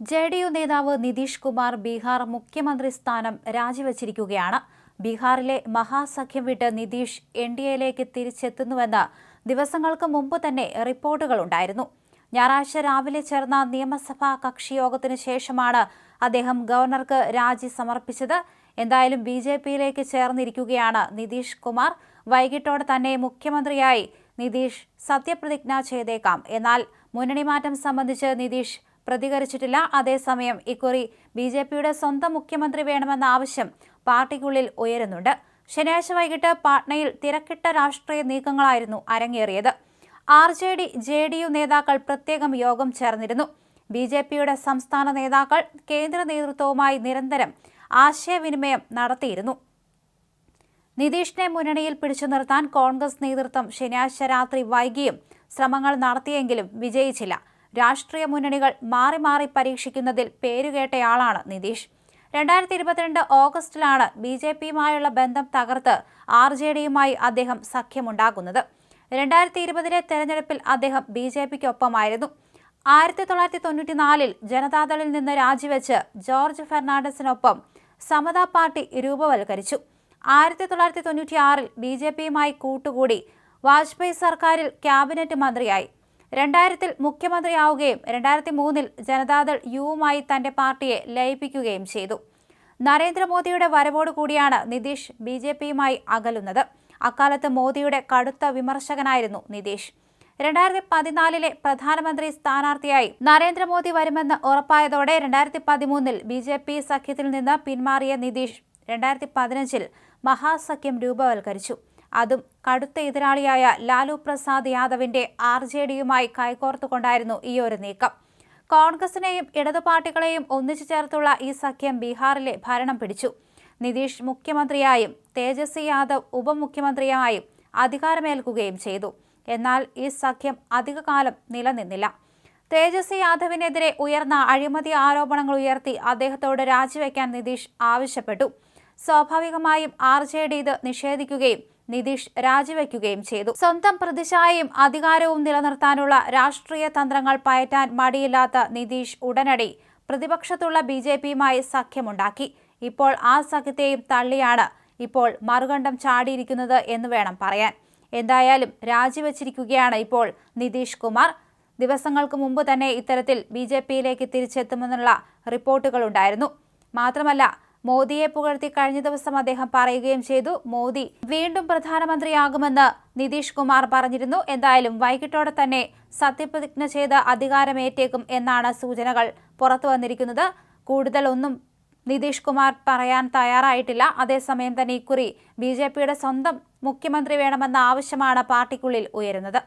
J D U നേതാവ് നിതീഷ് കുമാർ ബീഹാർ മുഖ്യമന്ത്രി സ്ഥാനം രാജിവച്ചിരിക്കുകയാണ്. ബീഹാറിലെ മഹാസഖ്യം വിട്ട് നിതീഷ് എൻ ഡി എയിലേക്ക് തിരിച്ചെത്തുന്നുവെന്ന് ദിവസങ്ങൾക്ക് മുമ്പ് തന്നെ റിപ്പോർട്ടുകളുണ്ടായിരുന്നു ഞായറാഴ്ച രാവിലെ ചേർന്ന നിയമസഭാ കക്ഷിയോഗത്തിന് ശേഷമാണ് അദ്ദേഹം ഗവർണർക്ക് രാജി സമർപ്പിച്ചത്. എന്തായാലും ബി ജെ പിയിലേക്ക് ചേർന്നിരിക്കുകയാണ് നിതീഷ് കുമാർ. വൈകിട്ടോടെ തന്നെ മുഖ്യമന്ത്രിയായി നിതീഷ് സത്യപ്രതിജ്ഞ ചെയ്തേക്കാം. എന്നാൽ മുന്നണി മാറ്റം സംബന്ധിച്ച് നിതീഷ് പ്രതികരിച്ചിട്ടില്ല. അതേസമയം ഇക്കുറി ബി ജെ പിയുടെ സ്വന്തം മുഖ്യമന്ത്രി വേണമെന്ന ആവശ്യം പാർട്ടിക്കുള്ളിൽ ഉയരുന്നുണ്ട്. ശനിയാഴ്ച വൈകിട്ട് പാട്നയിൽ തിരക്കിട്ട രാഷ്ട്രീയ നീക്കങ്ങളായിരുന്നു അരങ്ങേറിയത്. R J D J D U നേതാക്കൾ പ്രത്യേകം യോഗം ചേർന്നിരുന്നു. ബി ജെ പിയുടെ സംസ്ഥാന നേതാക്കൾ കേന്ദ്ര നേതൃത്വവുമായി നിരന്തരം ആശയവിനിമയം നടത്തിയിരുന്നു. നിതീഷിനെ മുന്നണിയിൽ പിടിച്ചു നിർത്താൻ കോൺഗ്രസ് നേതൃത്വം ശനിയാഴ്ച രാത്രി വൈകിയും ശ്രമങ്ങൾ നടത്തിയെങ്കിലും വിജയിച്ചില്ല. രാഷ്ട്രീയ മുന്നണികൾ മാറി മാറി പരീക്ഷിക്കുന്നതിൽ പേരുകേട്ടയാളാണ് നിതീഷ്. രണ്ടായിരത്തി ഇരുപത്തിരണ്ട് ഓഗസ്റ്റിലാണ് ബി ജെ പിയുമായുള്ള ബന്ധം തകർത്ത് ആർ ജെ ഡിയുമായി അദ്ദേഹം സഖ്യമുണ്ടാക്കുന്നത് രണ്ടായിരത്തി ഇരുപതിലെ തെരഞ്ഞെടുപ്പിൽ അദ്ദേഹം ബി ജെ പിക്കൊപ്പമായിരുന്നു. ആയിരത്തി തൊള്ളായിരത്തി തൊണ്ണൂറ്റിനാലിൽ ജനതാദളിൽ നിന്ന് രാജിവെച്ച് ജോർജ് ഫെർണാണ്ടസിനൊപ്പം സമതാ പാർട്ടി രൂപവൽക്കരിച്ചു. ആയിരത്തി തൊള്ളായിരത്തി തൊണ്ണൂറ്റിയാറിൽ ബി ജെ പിയുമായി കൂട്ടുകൂടി വാജ്പേയി സർക്കാരിൽ ക്യാബിനറ്റ് മന്ത്രിയായി. രണ്ടായിരത്തിൽ മുഖ്യമന്ത്രിയാവുകയും രണ്ടായിരത്തി മൂന്നിൽ ജനതാദൾ യുവുമായി തന്റെ പാർട്ടിയെ ലയിപ്പിക്കുകയും ചെയ്തു. നരേന്ദ്രമോദിയുടെ വരവോടുകൂടിയാണ് നിതീഷ് ബി ജെ പിയുമായി അകലുന്നത്. അക്കാലത്ത് മോദിയുടെ കടുത്ത വിമർശകനായിരുന്നു നിതീഷ്. രണ്ടായിരത്തി പതിനാലിലെ പ്രധാനമന്ത്രി സ്ഥാനാർത്ഥിയായി നരേന്ദ്രമോദി വരുമെന്ന് ഉറപ്പായതോടെ രണ്ടായിരത്തി പതിമൂന്നിൽ ബി ജെ പി സഖ്യത്തിൽ നിന്ന് പിന്മാറിയ നിതീഷ് രണ്ടായിരത്തി പതിനഞ്ചിൽ മഹാസഖ്യം രൂപവൽക്കരിച്ചു. അതും കടുത്ത എതിരാളിയായ ലാലു പ്രസാദ് യാദവിന്റെ ആർ ജെ ഡിയുമായി കൈകോർത്തുകൊണ്ടായിരുന്നു ഈ ഒരു നീക്കം. കോൺഗ്രസിനെയും ഇടതു പാർട്ടികളെയും ഒന്നിച്ചു ചേർത്തുള്ള ഈ സഖ്യം ബീഹാറിലെ ഭരണം പിടിച്ചു. നിതീഷ് മുഖ്യമന്ത്രിയായും തേജസ്വി യാദവ് ഉപമുഖ്യമന്ത്രിയായും അധികാരമേൽക്കുകയും ചെയ്തു. എന്നാൽ ഈ സഖ്യം അധികകാലം നിലനിന്നില്ല. തേജസ്വി യാദവിനെതിരെ ഉയർന്ന അഴിമതി ആരോപണങ്ങൾ ഉയർത്തി അദ്ദേഹത്തോട് രാജിവെക്കാൻ നിതീഷ് ആവശ്യപ്പെട്ടു. സ്വാഭാവികമായും ആർ ജെ ഡി ഇത് നിഷേധിക്കുകയും നിതീഷ് രാജിവെക്കുകയും ചെയ്തു. സ്വന്തം പ്രതിച്ഛായയും അധികാരവും നിലനിർത്താനുള്ള രാഷ്ട്രീയ തന്ത്രങ്ങൾ പയറ്റാൻ മടിയില്ലാത്ത നിതീഷ് ഉടനടി പ്രതിപക്ഷത്തുള്ള ബി ജെ പിയുമായി സഖ്യമുണ്ടാക്കി. ഇപ്പോൾ ആ സഖ്യത്തെയും തള്ളിയാണ് ഇപ്പോൾ മറുകണ്ഠം ചാടിയിരിക്കുന്നത് എന്ന് വേണം പറയാൻ. എന്തായാലും രാജിവച്ചിരിക്കുകയാണ് ഇപ്പോൾ നിതീഷ് കുമാർ. ദിവസങ്ങൾക്ക് മുമ്പ് തന്നെ ഇത്തരത്തിൽ ബി ജെ പിയിലേക്ക് തിരിച്ചെത്തുമെന്നുള്ള റിപ്പോർട്ടുകളുണ്ടായിരുന്നു മാത്രമല്ല മോദിയെ പുകഴ്ത്തി കഴിഞ്ഞ ദിവസം അദ്ദേഹം പറയുകയും ചെയ്തു. മോദി വീണ്ടും പ്രധാനമന്ത്രിയാകുമെന്ന് നിതീഷ് കുമാർ പറഞ്ഞിരുന്നു. എന്തായാലും വൈകിട്ടോടെ തന്നെ സത്യപ്രതിജ്ഞ ചെയ്ത് അധികാരമേറ്റേക്കും എന്നാണ് സൂചനകൾ പുറത്തു വന്നിരിക്കുന്നത്. കൂടുതൽ ഒന്നും നിതീഷ് കുമാർ പറയാൻ തയ്യാറായിട്ടില്ല. അതേസമയം തന്നെ ഇക്കുറി ബി സ്വന്തം മുഖ്യമന്ത്രി വേണമെന്ന ആവശ്യമാണ് പാർട്ടിക്കുള്ളിൽ ഉയരുന്നത്.